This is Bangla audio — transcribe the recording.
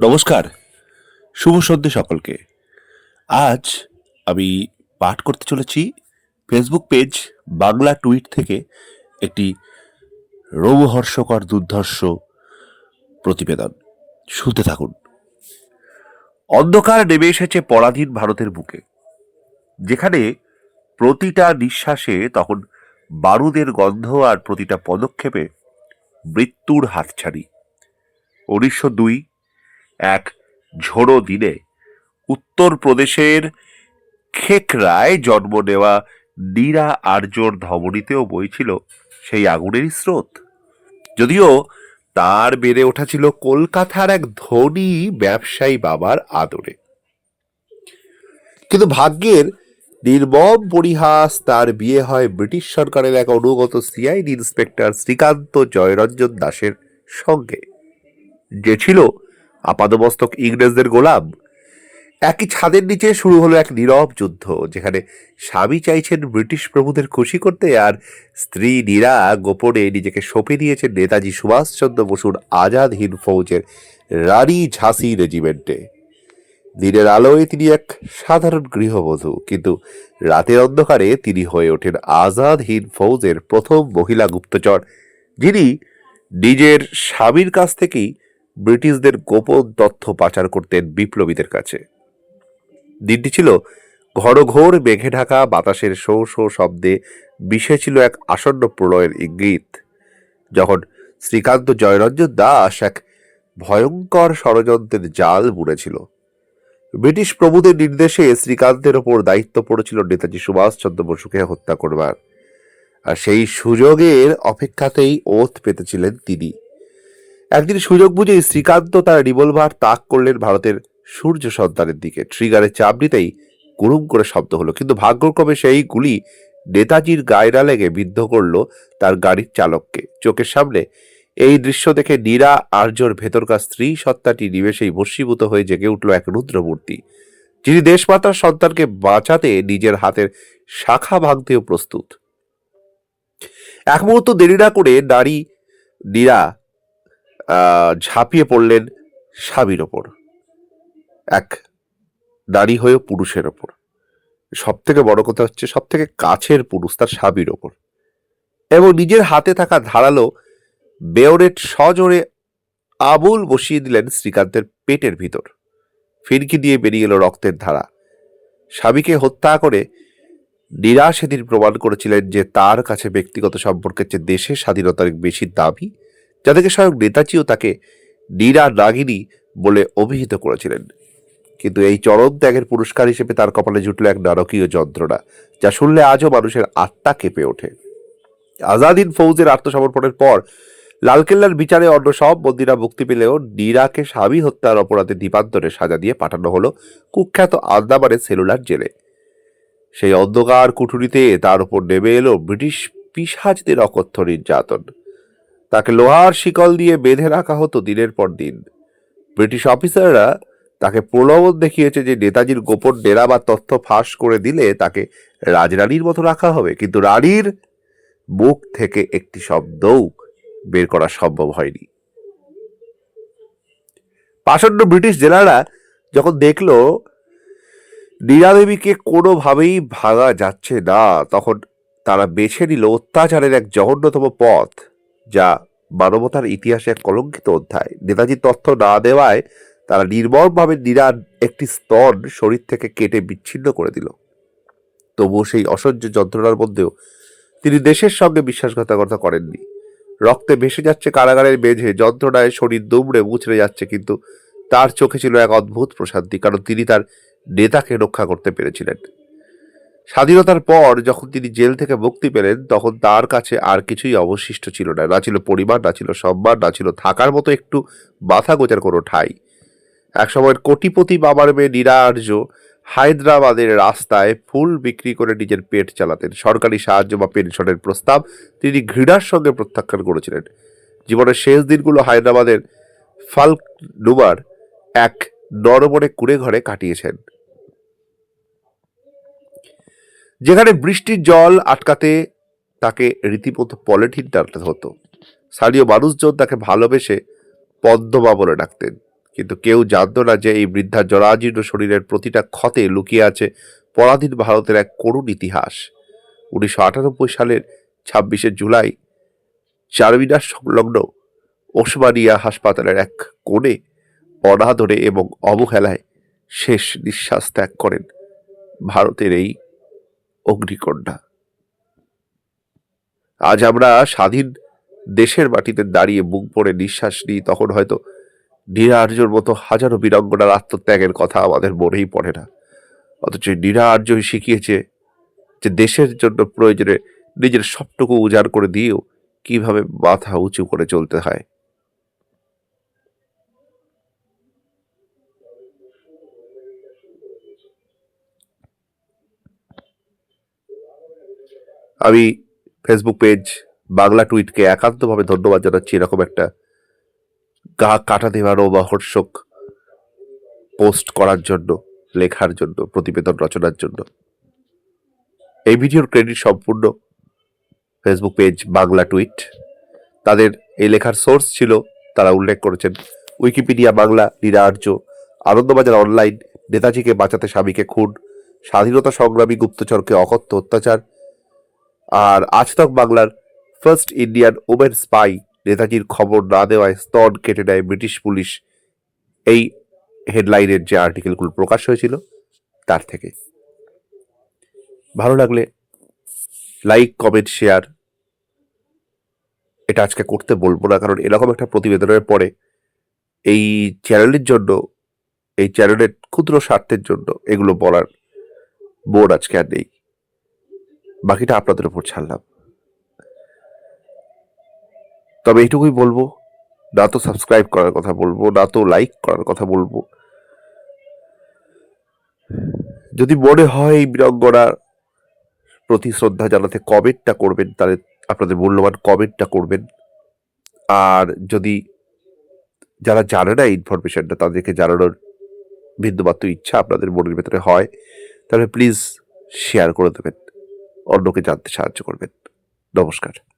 নমস্কার। শুভ সন্ধ্যে সকলকে। আজ আমি পাঠ করতে চলেছি ফেসবুক পেজ বাংলা টুইট থেকে একটি রোমহর্ষকর দুর্ধর্ষ প্রতিবেদন। শুনতে থাকুন। অন্ধকার নেমে এসেছে পরাধীন ভারতের বুকে। যেখানে প্রতিটা নিঃশ্বাসে তখন বারুদের গন্ধ আর প্রতিটা পদক্ষেপে মৃত্যুর হাতছানি। উনিশশো দুই এক ঝোড়ো দিনে উত্তরপ্রদেশের খেকরায় জন্ম নেওয়া নীরা আর্যর ধমনীতেও বইছিল সেই আগুনেরই স্রোত। যদিও তার বেড়ে ওঠা ছিল কলকাতার এক ধনী ব্যবসায়ী বাবার আদরে। কিন্তু ভাগ্যের নির্মম পরিহাস তার বিয়ে হয় ব্রিটিশ সরকারের এক অনুগত সিআইডি ইন্সপেক্টর শ্রীকান্ত জয়রঞ্জন দাসের সঙ্গে, যে ছিল আপাদমস্তক ইংরেজদের গোলাম। একই ছাদের নিচে শুরু হলো এক নীরব যুদ্ধ, যেখানে স্বামী চাইছেন ব্রিটিশ প্রভুদের খুশি করতে আর স্ত্রী নীরা গোপনে নিজেকে সঁপে দিয়েছেন নেতাজি সুভাষচন্দ্র বসুর আজাদ হিন্দ ফৌজের রানী ঝাঁসি রেজিমেন্টে। দিনের আলোয় তিনি এক সাধারণ গৃহবধূ, কিন্তু রাতের অন্ধকারে তিনি হয়ে ওঠেন আজাদ হিন্দ ফৌজের প্রথম মহিলা গুপ্তচর, যিনি নিজের স্বামীর কাছ থেকেই ব্রিটিশদের গোপন তথ্য পাচার করতেন বিপ্লবীদের কাছে। দিনটি ছিল ঘড়ঘোর মেঘে ঢাকা, বাতাসের শো শো শব্দে মিশে ছিল এক আসন্ন প্রলয়ের ইঙ্গিত। যখন শ্রীকান্ত জয়রঞ্জন দাস এক ভয়ঙ্কর ষড়যন্ত্রের জাল বুনেছিল। ব্রিটিশ প্রভুদের নির্দেশে শ্রীকান্তের ওপর দায়িত্ব পড়েছিল নেতাজি সুভাষচন্দ্র বসুকে হত্যা করবার। আর সেই সুযোগের অপেক্ষাতেই ওথ পেতেছিলেন তিনি। একদিন সুযোগ বুঝেই শ্রীকান্ত তার রিভলভার তাক করলেন ভারতের সূর্য সন্তানের দিকে। ট্রিগারে চাপ দিতেই গুরুম করে শব্দ হলো, কিন্তু ভাগ্যক্রমে সেই গুলি নেতাজির গায়রা লেগে বিদ্ধ করল তার গাড়ির চালককে। চোখের সামনে এই দৃশ্য দেখে নীরা আর্যর ভেতরকার স্ত্রী সত্তাটি নিমেষেই ভস্মীভূত হয়ে জেগে উঠল এক রুদ্রমূর্তি, যিনি দেশমাতার সন্তানকে বাঁচাতে নিজের হাতের শাখা ভাঙতেও প্রস্তুত। এক মুহূর্ত দেরি না করে নারী নীরা ঝাঁপিয়ে পড়লেন স্বামীর ওপর, এক নারী হয়েও পুরুষের ওপর। সব থেকে বড় কথা হচ্ছে সব থেকে কাছের পুরুষ তার স্বামীর ওপর। এবং নিজের হাতে থাকা ধারালো বেওরেট সজোরে আবুল বসিয়ে দিলেন শ্রীকান্তের পেটের ভিতর। ফিরকি দিয়ে বেরিয়ে এলো রক্তের ধারা। স্বামীকে হত্যা করে নীরা সেদিন প্রমাণ করেছিলেন যে তার কাছে ব্যক্তিগত সম্পর্কের চেয়ে দেশের স্বাধীনতার বেশি দাবি যাদেরকে স্বয়ং নেতাজিও তাকে নীরা নাগিনী বলে অভিহিত করেছিলেন। কিন্তু এই চরম ত্যাগের পুরস্কার হিসেবে তার কপালে জুটল এক নারকীয় যন্ত্রণা, যা শুনলে আজও মানুষের আত্মা কেঁপে ওঠে। আজাদিন ফৌজের আত্মসমর্পণের পর লালকেল্লার বিচারে অন্য সব বন্দিরা মুক্তি পেলেও নীরাকে স্বামী হত্যার অপরাধে দ্বীপান্তরে সাজা দিয়ে পাঠানো হলো কুখ্যাত আন্দামানের সেলুলার জেলে। সেই অন্ধকার কুঠুরিতে তার উপর নেমে এলো ব্রিটিশ পিসাজদের অকথ্য নির্যাতন। তাকে লোহার শিকল দিয়ে বেঁধে রাখা হতো দিনের পর দিন। ব্রিটিশ অফিসাররা তাকে প্রলোভন দেখিয়েছে যে নেতাজির গোপন ডেরা বা তথ্য ফাঁস করে দিলে তাকে রাজরানীর মতো রাখা হবে। কিন্তু রানীর মুখ থেকে একটি শব্দও বের করা সম্ভব হয়নি। পাষণ্ড ব্রিটিশ জেলারা যখন দেখল নীলাদেবীকে কোনোভাবেই ভাঙা যাচ্ছে না, তখন তারা বেছে নিল অত্যাচারের এক জঘন্যতম পথ। যা মানবতার ইতিহাসে এক কলঙ্কিত অধ্যায়। নেতাজি তথ্য না দেওয়ায় তারা নির্মমভাবে নিরান একটি স্তন শরীর থেকে কেটে বিচ্ছিন্ন করে দিল। তবুও সেই অসহ্য যন্ত্রণার মধ্যেও তিনি দেশের সঙ্গে বিশ্বাসঘাতকতা করেননি। রক্তে ভেসে যাচ্ছে কারাগারের মেঝে, যন্ত্রণায় শরীর দুমড়ে মুচড়ে যাচ্ছে, কিন্তু তার চোখে ছিল এক অদ্ভুত প্রশান্তি, কারণ তিনি তার নেতাকে রক্ষা করতে পেরেছিলেন। স্বাধীনতার পর যখন তিনি জেল থেকে মুক্তি পেলেন, তখন তার কাছে আর কিছুই অবশিষ্ট ছিল না। না ছিল পরিবার, না ছিল সম্মান, না ছিল থাকার মতো একটু মাথা গোজার কোনো ঠাই। একসময়ের কোটিপতি বাবার মেয়ে নীরা আর্য হায়দ্রাবাদের রাস্তায় ফুল বিক্রি করে নিজের পেট চালাতেন। সরকারি সাহায্য বা পেনশনের প্রস্তাব তিনি ঘৃণার সঙ্গে প্রত্যাখ্যান করেছিলেন। জীবনের শেষ দিনগুলো হায়দ্রাবাদের ফাল্ক ডুবার এক নরবরে কুড়ে ঘরে কাটিয়েছেন। যেখানে বৃষ্টির জল আটকাতে তাকে রীতিমতো পলিথিন টানতে হতো। স্থানীয় মানুষজন তাকে ভালোবেসে পদ্মমা বলে ডাকতেন। কিন্তু কেউ জানতো না যে এই বৃদ্ধার জরাজীর্ণ শরীরের প্রতিটা ক্ষতে লুকিয়ে আছে পরাধীন ভারতের এক করুণ ইতিহাস। উনিশশো আটানব্বই সালের ছাব্বিশে জুলাই চারমিনার সংলগ্ন ওসমানিয়া হাসপাতালের এক কোণে অনাদরে এবং অবহেলায় শেষ নিঃশ্বাস ত্যাগ করেন ভারতের এই অগ্নিকন্যা। আজ আমরা স্বাধীন দেশের মাটিতে দাঁড়িয়ে বুক পড়ে নিঃশ্বাস নিই, তখন হয়তো নীরা আর্যর মতো হাজারো বীরাঙ্গনার আত্মত্যাগের কথা আমাদের মনেই পড়ে না। অথচ নীরা আর্যই শিখিয়েছে যে দেশের জন্য প্রয়োজনে নিজের সবটুকু উজাড় করে দিয়েও কীভাবে মাথা উঁচু করে চলতে হয়। আমি ফেসবুক পেজ বাংলা টুইটকে একান্তভাবে ধন্যবাদ জানাচ্ছি এরকম একটা গা কাটা দেওয়ারও বা হর্ষক পোস্ট করার জন্য, লেখার জন্য, প্রতিবেদন রচনার জন্য। এই ভিডিওর ক্রেডিট সম্পূর্ণ ফেসবুক পেজ বাংলা টুইট তাদের এই লেখার সোর্স ছিল, তারা উল্লেখ করেছেন উইকিপিডিয়া বাংলা লীরা আর্য আনন্দবাজার অনলাইন নেতাজিকে বাঁচাতে স্বামীকে খুন, স্বাধীনতা সংগ্রামী গুপ্তচরকে অকথ্য অত্যাচার আর আজতক বাংলার ফার্স্ট ইন্ডিয়ান ওমেন স্পাই নেতাজির খবর না দেওয়ায় স্তন কেটে নেয় ব্রিটিশ পুলিশ। এই হেডলাইনের যে আর্টিকেলগুলো প্রকাশ হয়েছিল, তার থেকে। ভালো লাগলে লাইক কমেন্ট শেয়ার এটা আজকে করতে বলব না, কারণ এরকম একটা প্রতিবেদনের পরে এই চ্যানেলের জন্য, এই চ্যানেলের ক্ষুদ্র স্বার্থের জন্য এগুলো বলার বোর্ড আজকে আর নেই। বাকিটা আপনাদের উপর ছাড়লাম। তবে এইটুকুই বলব, না তো সাবস্ক্রাইব করার কথা বলব, না তো লাইক করার কথা বলব। যদি মনে হয় এই বীরঙ্গনার প্রতি শ্রদ্ধা জানাতে কমেন্টটা করবেন, তাহলে আপনাদের মূল্যবান কমেন্টটা করবেন। আর যদি যারা জানে না ইনফরমেশনটা তাদেরকে জানানোর বিন্দুমাত্র ইচ্ছা আপনাদের মনের ভেতরে হয়, তাহলে প্লিজ শেয়ার করে দেবেন। অন্যকে জানতে সাহায্য করবেন। নমস্কার।